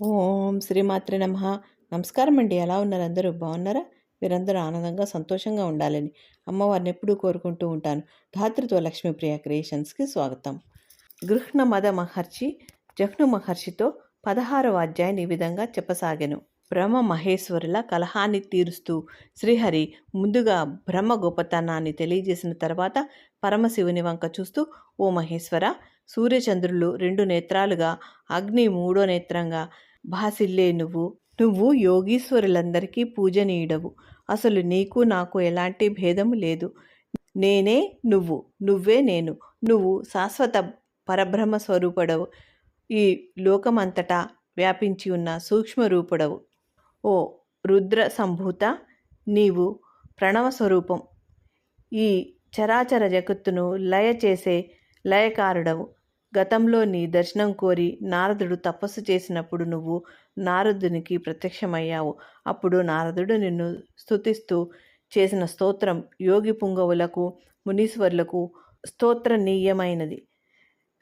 ఓం శ్రీమాత్రి నమ. నమస్కారం అండి. ఎలా ఉన్నారు అందరూ? బాగున్నారా? మీరందరూ ఆనందంగా సంతోషంగా ఉండాలని అమ్మవారిని ఎప్పుడూ కోరుకుంటూ ఉంటాను. ధాతృత్వ లక్ష్మీప్రియ క్రియేషన్స్కి స్వాగతం. గృహ్ణ మద మహర్షి జహ్ను మహర్షితో పదహారవ అధ్యాయం ఈ విధంగా చెప్పసాగాను. బ్రహ్మ మహేశ్వరుల కలహాన్ని తీరుస్తూ శ్రీహరి ముందుగా బ్రహ్మ గొప్పతనాన్ని తెలియజేసిన తర్వాత పరమశివుని వంక చూస్తూ ఓ మహేశ్వర సూర్యచంద్రులు రెండు నేత్రాలుగా అగ్ని మూడో నేత్రంగా భాసిల్లే నువ్వు. నువ్వు యోగీశ్వరులందరికీ పూజనీయుడవు. అసలు నీకు నాకు ఎలాంటి భేదము లేదు. నేనే నువ్వు. నువ్వే నేను. నువ్వు శాశ్వత పరబ్రహ్మ స్వరూపుడవు. ఈ లోకమంతటా వ్యాపించి ఉన్న సూక్ష్మరూపుడవు. ఓ రుద్ర సంభూత నీవు ప్రణవ స్వరూపం ఈ చరాచర జగత్తును లయ చేసే లయకారుడవు. గతంలో నీ దర్శనం కోరి నారదుడు తపస్సు చేసినప్పుడు నువ్వు నారదునికి ప్రత్యక్షమయ్యావు. అప్పుడు నారదుడు నిన్ను స్తుతిస్తూ చేసిన స్తోత్రం యోగి పుంగవులకు మునీశ్వరులకు స్తోత్రనీయమైనది.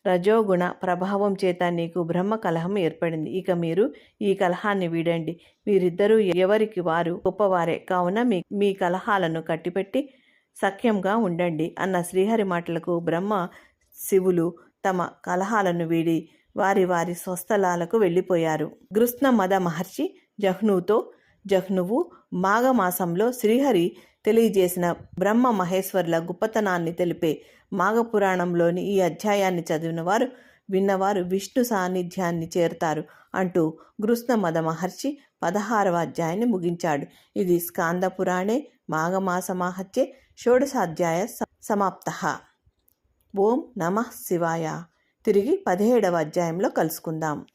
రజోగుణ ప్రభావం చేత నీకు బ్రహ్మ కలహం ఏర్పడింది. ఇక మీరు ఈ కలహాన్ని వీడండి. మీరిద్దరూ ఎవరికి వారు గొప్పవారే. కావున మీ మీ కలహాలను కట్టిపెట్టి సఖ్యంగా ఉండండి అన్న శ్రీహరి మాటలకు బ్రహ్మ శివులు తమ కలహాలను వీడి వారి వారి స్వస్థలాలకు వెళ్ళిపోయారు. గృష్ణ మద మహర్షి జహ్నుతో జహ్నువు మాఘమాసంలో శ్రీహరి తెలియజేసిన బ్రహ్మ మహేశ్వరుల గొప్పతనాన్ని తెలిపే మాఘపురాణంలోని ఈ అధ్యాయాన్ని చదివిన వారు విన్నవారు విష్ణు సాన్నిధ్యాన్ని చేరుతారు అంటూ గృష్ణ మద మహర్షి పదహారవ అధ్యాయాన్ని ముగించాడు. ఇది స్కాంద పురాణే మాఘమాస మహత్యే షోడశాధ్యాయ సమాప్త. ఓం నమ శివాయ. తిరిగి పదిహేడవ అధ్యాయంలో కలుసుకుందాం.